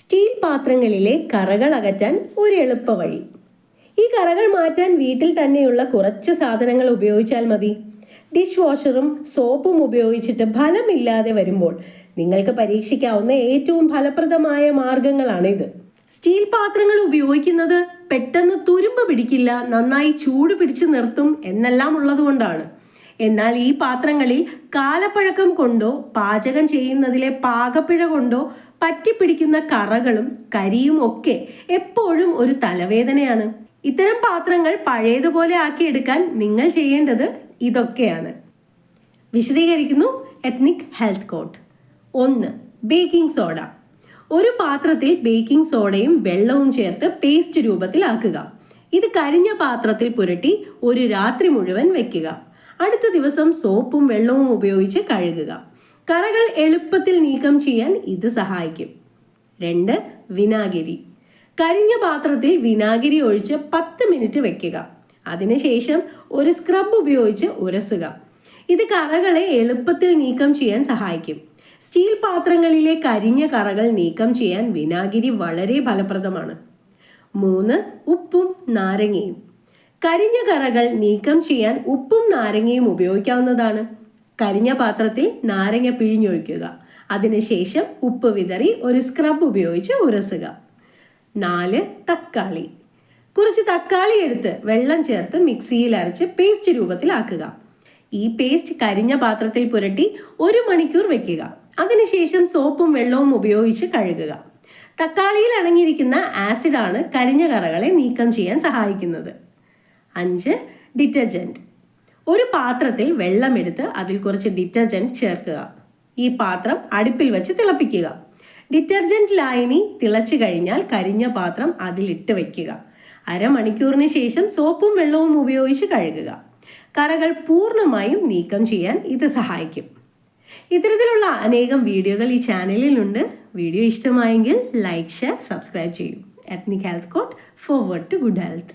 Steel പാത്രങ്ങളിലെ കറകൾ അകറ്റാൻ ഒരു എളുപ്പ വഴി ഈ കറകൾ മാറ്റാൻ വീട്ടിൽ തന്നെയുള്ള കുറച്ച് സാധനങ്ങൾ ഉപയോഗിച്ചാൽ മതി. ഡിഷ് വാഷറും സോപ്പും ഉപയോഗിച്ചിട്ട് ഫലമില്ലാതെ വരുമ്പോൾ നിങ്ങൾക്ക് പരീക്ഷിക്കാവുന്ന ഏറ്റവും ഫലപ്രദമായ മാർഗങ്ങളാണിത്. സ്റ്റീൽ പാത്രങ്ങൾ ഉപയോഗിക്കുന്നത് പെട്ടെന്ന് തുരുമ്പ് പിടിക്കില്ല നന്നായി ചൂട് പിടിച്ചു നിർത്തും എന്നെല്ലാം ഉള്ളതുകൊണ്ടാണ്. എന്നാൽ ഈ പാത്രങ്ങളിൽ കാലപ്പഴക്കം കൊണ്ടോ പാചകം ചെയ്യുന്നതിലെ പാകപ്പിഴ കൊണ്ടോ പറ്റിപ്പിടിക്കുന്ന കറകളും കരിയും ഒക്കെ എപ്പോഴും ഒരു തലവേദനയാണ്. ഇത്തരം പാത്രങ്ങൾ പഴയതുപോലെ ആക്കിയെടുക്കാൻ നിങ്ങൾ ചെയ്യേണ്ടത് ഇതൊക്കെയാണ്. വിശദീകരിക്കുന്നു എത്നിക് ഹെൽത്ത് കോട്ട് ഒന്ന് ബേക്കിംഗ് സോഡ ഒരു പാത്രത്തിൽ ബേക്കിംഗ് സോഡയും വെള്ളവും ചേർത്ത് പേസ്റ്റ് രൂപത്തിലാക്കുക ഇത് കരിഞ്ഞ പാത്രത്തിൽ പുരട്ടി ഒരു രാത്രി മുഴുവൻ വെക്കുക. അടുത്ത ദിവസം സോപ്പും വെള്ളവും ഉപയോഗിച്ച് കഴുകുക. കറകൾ എളുപ്പത്തിൽ നീക്കം ചെയ്യാൻ ഇത് സഹായിക്കും. രണ്ട് വിനാഗിരി. കരിഞ്ഞ പാത്രത്തിൽ വിനാഗിരി ഒഴിച്ച് പത്ത് മിനിറ്റ് വെക്കുക. അതിനുശേഷം ഒരു സ്ക്രബ് ഉപയോഗിച്ച് ഉരസുക. ഇത് കറകളെ എളുപ്പത്തിൽ നീക്കം ചെയ്യാൻ സഹായിക്കും. സ്റ്റീൽ പാത്രങ്ങളിലെ കരിഞ്ഞ കറകൾ നീക്കം ചെയ്യാൻ വിനാഗിരി വളരെ ഫലപ്രദമാണ്. മൂന്ന് ഉപ്പും നാരങ്ങയും. കരിഞ്ഞ കറകൾ നീക്കം ചെയ്യാൻ ഉപ്പും നാരങ്ങയും ഉപയോഗിക്കാവുന്നതാണ്. കരിഞ്ഞ പാത്രത്തിൽ നാരങ്ങ പിഴിഞ്ഞൊഴിക്കുക. അതിനുശേഷം ഉപ്പ് വിതറി ഒരു സ്ക്രബ് ഉപയോഗിച്ച് ഉരസുക. നാല് തക്കാളി. കുറച്ച് തക്കാളി എടുത്ത് വെള്ളം ചേർത്ത് മിക്സിയിൽ അരച്ച് പേസ്റ്റ് രൂപത്തിലാക്കുക. ഈ പേസ്റ്റ് കരിഞ്ഞ പാത്രത്തിൽ പുരട്ടി ഒരു മണിക്കൂർ വെക്കുക. അതിനുശേഷം സോപ്പും വെള്ളവും ഉപയോഗിച്ച് കഴുകുക. തക്കാളിയിൽ അടങ്ങിയിരിക്കുന്ന ആസിഡാണ് കരിഞ്ഞ കറകളെ നീക്കം ചെയ്യാൻ സഹായിക്കുന്നത്. അഞ്ച് ഡിറ്റർജന്റ് ഒരു പാത്രത്തിൽ വെള്ളമെടുത്ത് അതിൽ കുറച്ച് ഡിറ്റർജന്റ് ചേർക്കുക. ഈ പാത്രം അടുപ്പിൽ വെച്ച് തിളപ്പിക്കുക. ഡിറ്റർജന്റ് ലായനി തിളച്ചു കഴിഞ്ഞാൽ കരിഞ്ഞ പാത്രം അതിലിട്ട് വയ്ക്കുക അരമണിക്കൂറിന് ശേഷം സോപ്പും വെള്ളവും ഉപയോഗിച്ച് കഴുകുക. കറകൾ പൂർണമായും നീക്കം ചെയ്യാൻ ഇത് സഹായിക്കും. ഇത്തരത്തിലുള്ള അനേകം വീഡിയോകൾ ഈ ചാനലിലുണ്ട്. വീഡിയോ ഇഷ്ടമായെങ്കിൽ ലൈക്ക് ഷെയർ സബ്സ്ക്രൈബ് ചെയ്യൂ. Ethnic health court forward to good health